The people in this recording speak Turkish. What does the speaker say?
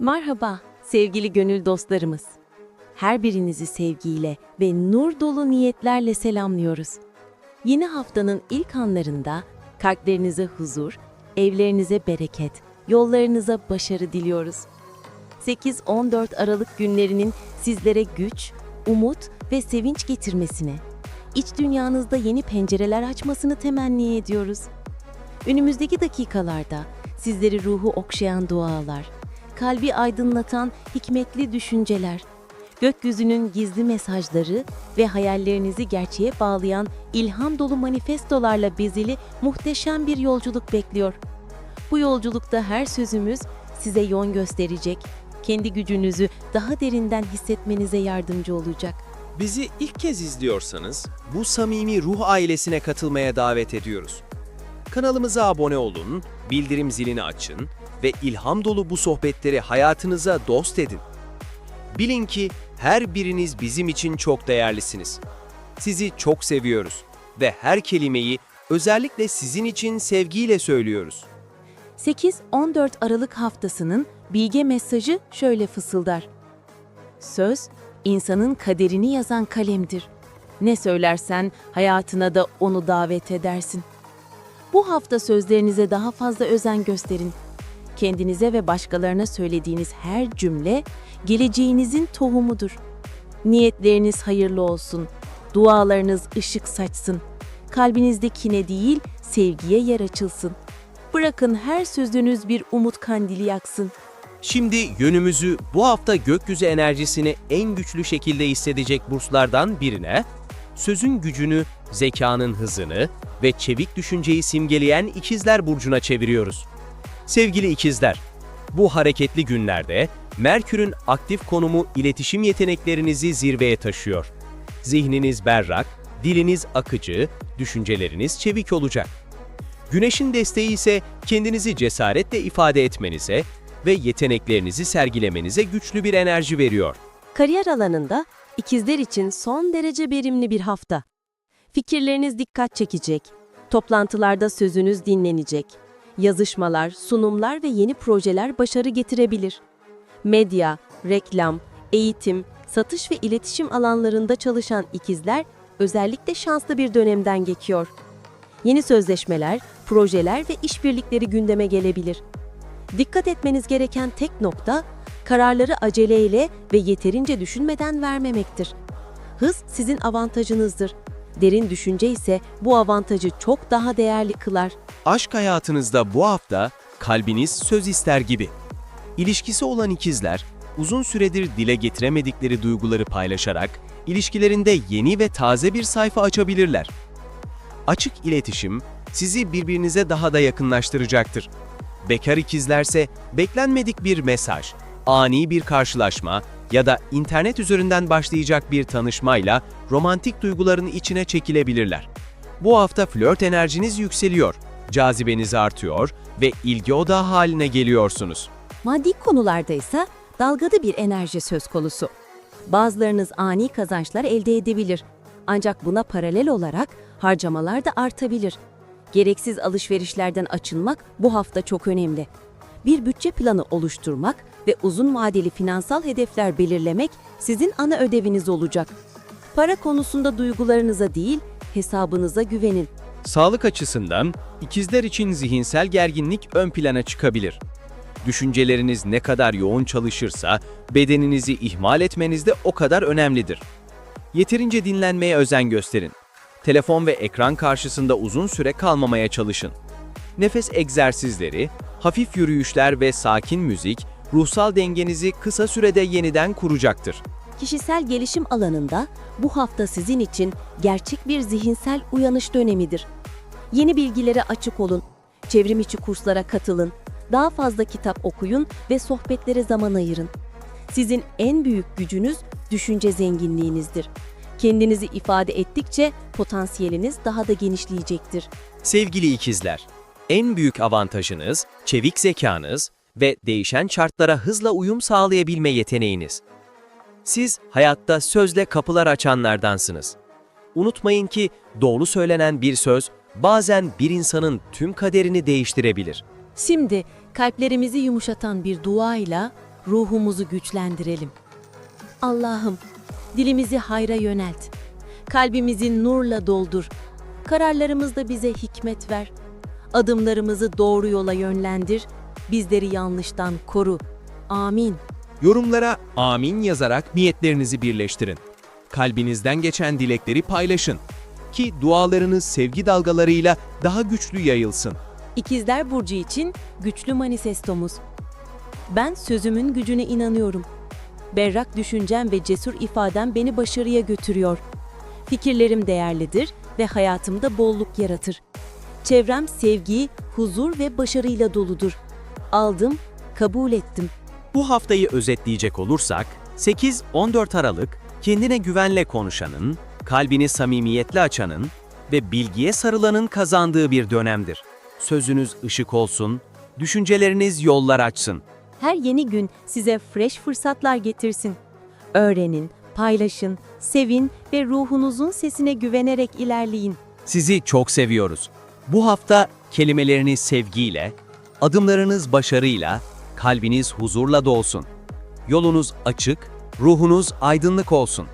Merhaba sevgili gönül dostlarımız. Her birinizi sevgiyle ve nur dolu niyetlerle selamlıyoruz. Yeni haftanın ilk anlarında kalplerinize huzur, evlerinize bereket, yollarınıza başarı diliyoruz. 8-14 Aralık günlerinin sizlere güç, umut ve sevinç getirmesini, iç dünyanızda yeni pencereler açmasını temenni ediyoruz. Önümüzdeki dakikalarda sizleri ruhu okşayan dualar, kalbi aydınlatan hikmetli düşünceler, gökyüzünün gizli mesajları ve hayallerinizi gerçeğe bağlayan ilham dolu manifestolarla bezeli muhteşem bir yolculuk bekliyor. Bu yolculukta her sözümüz size yön gösterecek, kendi gücünüzü daha derinden hissetmenize yardımcı olacak. Bizi ilk kez izliyorsanız bu samimi ruh ailesine katılmaya davet ediyoruz. Kanalımıza abone olun, bildirim zilini açın ve ilham dolu bu sohbetleri hayatınıza dost edin. Bilin ki her biriniz bizim için çok değerlisiniz. Sizi çok seviyoruz ve her kelimeyi özellikle sizin için sevgiyle söylüyoruz. 8-14 Aralık haftasının bilge mesajı şöyle fısıldar. Söz, insanın kaderini yazan kalemdir. Ne söylersen hayatına da onu davet edersin. Bu hafta sözlerinize daha fazla özen gösterin. Kendinize ve başkalarına söylediğiniz her cümle geleceğinizin tohumudur. Niyetleriniz hayırlı olsun. Dualarınız ışık saçsın. Kalbinizde kine değil, sevgiye yer açılsın. Bırakın her sözünüz bir umut kandili yaksın. Şimdi yönümüzü bu hafta gökyüzü enerjisini en güçlü şekilde hissedecek burslardan birine, sözün gücünü, zekanın hızını ve çevik düşünceyi simgeleyen ikizler burcuna çeviriyoruz. Sevgili ikizler, bu hareketli günlerde Merkür'ün aktif konumu iletişim yeteneklerinizi zirveye taşıyor. Zihniniz berrak, diliniz akıcı, düşünceleriniz çevik olacak. Güneşin desteği ise kendinizi cesaretle ifade etmenize ve yeteneklerinizi sergilemenize güçlü bir enerji veriyor. Kariyer alanında ikizler için son derece verimli bir hafta. Fikirleriniz dikkat çekecek, toplantılarda sözünüz dinlenecek, yazışmalar, sunumlar ve yeni projeler başarı getirebilir. Medya, reklam, eğitim, satış ve iletişim alanlarında çalışan ikizler özellikle şanslı bir dönemden geçiyor. Yeni sözleşmeler, projeler ve işbirlikleri gündeme gelebilir. Dikkat etmeniz gereken tek nokta, kararları aceleyle ve yeterince düşünmeden vermemektir. Hız sizin avantajınızdır. Derin düşünce ise bu avantajı çok daha değerli kılar. Aşk hayatınızda bu hafta kalbiniz söz ister gibi. İlişkisi olan ikizler, uzun süredir dile getiremedikleri duyguları paylaşarak ilişkilerinde yeni ve taze bir sayfa açabilirler. Açık iletişim sizi birbirinize daha da yakınlaştıracaktır. Bekar ikizlerse beklenmedik bir mesaj, ani bir karşılaşma ya da internet üzerinden başlayacak bir tanışmayla romantik duyguların içine çekilebilirler. Bu hafta flört enerjiniz yükseliyor, cazibeniz artıyor ve ilgi odağı haline geliyorsunuz. Maddi konularda ise dalgalı bir enerji söz konusu. Bazılarınız ani kazançlar elde edebilir. Ancak buna paralel olarak harcamalar da artabilir. Gereksiz alışverişlerden açılmak bu hafta çok önemli. Bir bütçe planı oluşturmak ve uzun vadeli finansal hedefler belirlemek sizin ana ödeviniz olacak. Para konusunda duygularınıza değil, hesabınıza güvenin. Sağlık açısından ikizler için zihinsel gerginlik ön plana çıkabilir. Düşünceleriniz ne kadar yoğun çalışırsa bedeninizi ihmal etmeniz de o kadar önemlidir. Yeterince dinlenmeye özen gösterin. Telefon ve ekran karşısında uzun süre kalmamaya çalışın. Nefes egzersizleri, hafif yürüyüşler ve sakin müzik ruhsal dengenizi kısa sürede yeniden kuracaktır. Kişisel gelişim alanında bu hafta sizin için gerçek bir zihinsel uyanış dönemidir. Yeni bilgilere açık olun, çevrim içi kurslara katılın, daha fazla kitap okuyun ve sohbetlere zaman ayırın. Sizin en büyük gücünüz düşünce zenginliğinizdir. Kendinizi ifade ettikçe potansiyeliniz daha da genişleyecektir. Sevgili ikizler, en büyük avantajınız çevik zekanız ve değişen şartlara hızla uyum sağlayabilme yeteneğiniz. Siz hayatta sözle kapılar açanlardansınız. Unutmayın ki doğru söylenen bir söz bazen bir insanın tüm kaderini değiştirebilir. Şimdi kalplerimizi yumuşatan bir duayla ruhumuzu güçlendirelim. Allah'ım, dilimizi hayra yönelt. Kalbimizi nurla doldur. Kararlarımızda bize hikmet ver. Adımlarımızı doğru yola yönlendir. Bizleri yanlıştan koru. Amin. Yorumlara amin yazarak niyetlerinizi birleştirin. Kalbinizden geçen dilekleri paylaşın. Ki dualarınız sevgi dalgalarıyla daha güçlü yayılsın. İkizler Burcu için güçlü manifestomuz. Ben sözümün gücüne inanıyorum. Berrak düşüncem ve cesur ifadem beni başarıya götürüyor. Fikirlerim değerlidir ve hayatımda bolluk yaratır. Çevrem sevgi, huzur ve başarıyla doludur. Aldım, kabul ettim. Bu haftayı özetleyecek olursak, 8-14 Aralık kendine güvenle konuşanın, kalbini samimiyetle açanın ve bilgiye sarılanın kazandığı bir dönemdir. Sözünüz ışık olsun, düşünceleriniz yollar açsın. Her yeni gün size fresh fırsatlar getirsin. Öğrenin, paylaşın, sevin ve ruhunuzun sesine güvenerek ilerleyin. Sizi çok seviyoruz. Bu hafta kelimeleriniz sevgiyle, adımlarınız başarıyla, kalbiniz huzurla dolsun. Yolunuz açık, ruhunuz aydınlık olsun.